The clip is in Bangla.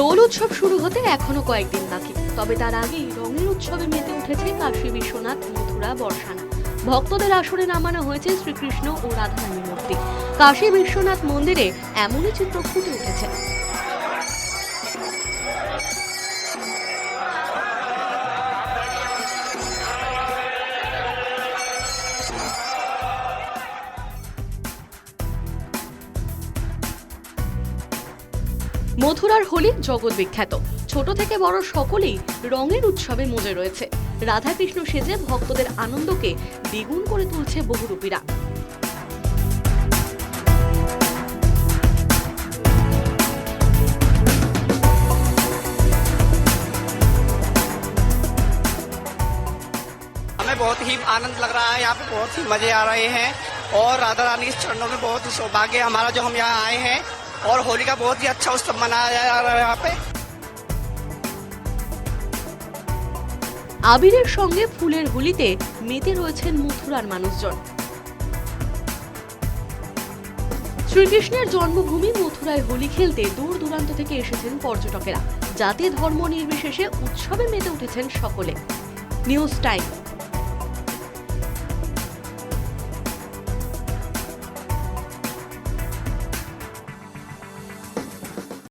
উৎসব শুরু হতে এখনও কয়েকদিন বাকি। তবে তার আগেই রঙের উৎসবে মেতে উঠেছে কাশী, বিশ্বনাথ, মথুরা বর্ষানা ভক্তদের আসরে নামানো হয়েছে শ্রীকৃষ্ণ ও রাধারানীর মূর্তি। কাশী, বিশ্বনাথ মন্দিরে এমনই চিত্র ফুটে উঠেছে। মথুরার হোলি জগৎ বিখ্যাত ছোট থেকে বড় সকলেই রঙের উৎসবে মজে রয়েছে রাধাকৃষ্ণ সেজে ভক্তদের আনন্দকে দ্বিগুণ করে তুলছে বহুরূপীরা हमें बहुत ही आनंद लग रहा है यहाँ पे बहुत ही मजे आ रहे हैं और राधा रानी के चरणों में बहुत ही सौभाग्य है हमारा जो हम यहाँ आए हैं और होली का बहुत ही अच्छा उत्सव मनाया जा रहा है यहाँ पे আবিরের সঙ্গে ফুলের হোলিতে মেতে রয়েছেন মথুরার মানুষজন শ্রীকৃষ্ণের জন্মভূমি মথুরায় হোলি খেলতে দূর দূরান্ত থেকে এসেছেন পর্যটকেরা জাতি ধর্ম নির্বিশেষে উৎসবে মেতে উঠেছেন সকলে নিউজ টাইম